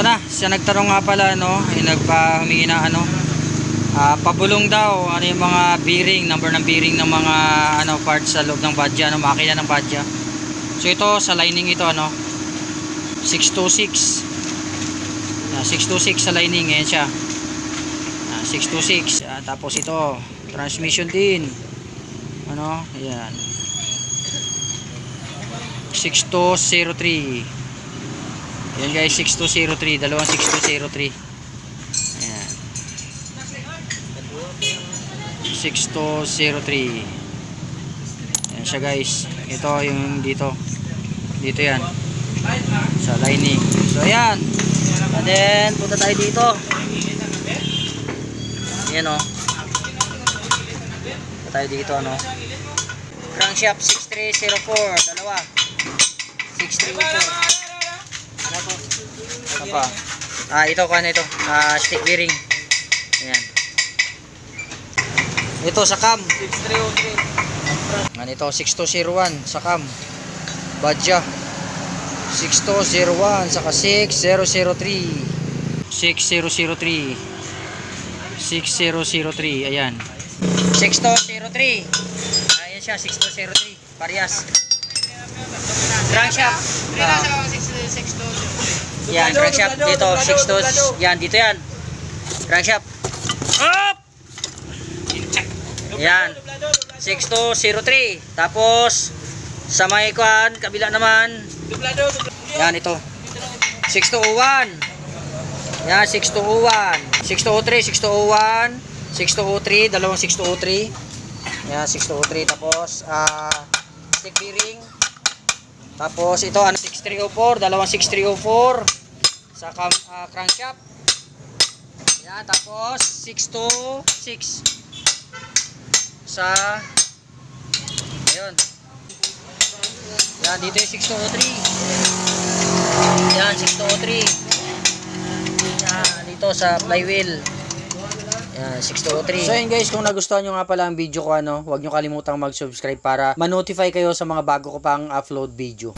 ito na, siya nagtanong nga pala, no, ay nagpa humingi na ano, ah, pabulong daw, ano yung mga bearing, number ng bearing ng mga ano parts sa loob ng badya, ano, makina ng badya. So ito, sa lining ito, ano, 626. Ah, 626 sa lining, ayan siya. Ah, 626. Ah, tapos ito, transmission din. Ano, ayan. 6203. Ayan guys, 6203. Dalawang 6203. Ayan. 6203. Ayan siya guys. Ito yung dito. Dito yan. Sa lining. So ayan. And then, punta tayo dito. Ayan o. Punta tayo dito ano. Crankshaft 6304. Dalawa. 6304. Ano pa? Ah, ito kan ito. Ah, stick bearing. Ayan. Ito sa cam. 6303. Ano ito? 6201 sa cam. Badja. 6201 saka 6003. 6003. 6003. Ayan. 6203. Ayan siya, 6203. Parehas. Crankshaft. Yan, crankshaft dito, 62. Yan, dito yan. Crankshaft. Up! Yan. 6203. Tapos, sa may kwan, kabila naman. Yan, ito. 6201. Yan, 6201. 6203, 6201. 6203, dalawang 6203. Yan, 6203. Tapos, ah, stick bearing. Tapos, ito, ano, 6304, dalawang 6304. Sa cam, ah, crankshaft. Yan, tapos, 626. Sa, ayun. Yan, dito yung 6203. Yan, 6203. Yan, dito sa flywheel. Yan, 6203. So yun guys, kung nagustuhan nyo nga pala ang video ko, ano, huwag nyo kalimutang mag-subscribe para ma-notify kayo sa mga bago ko pang upload video.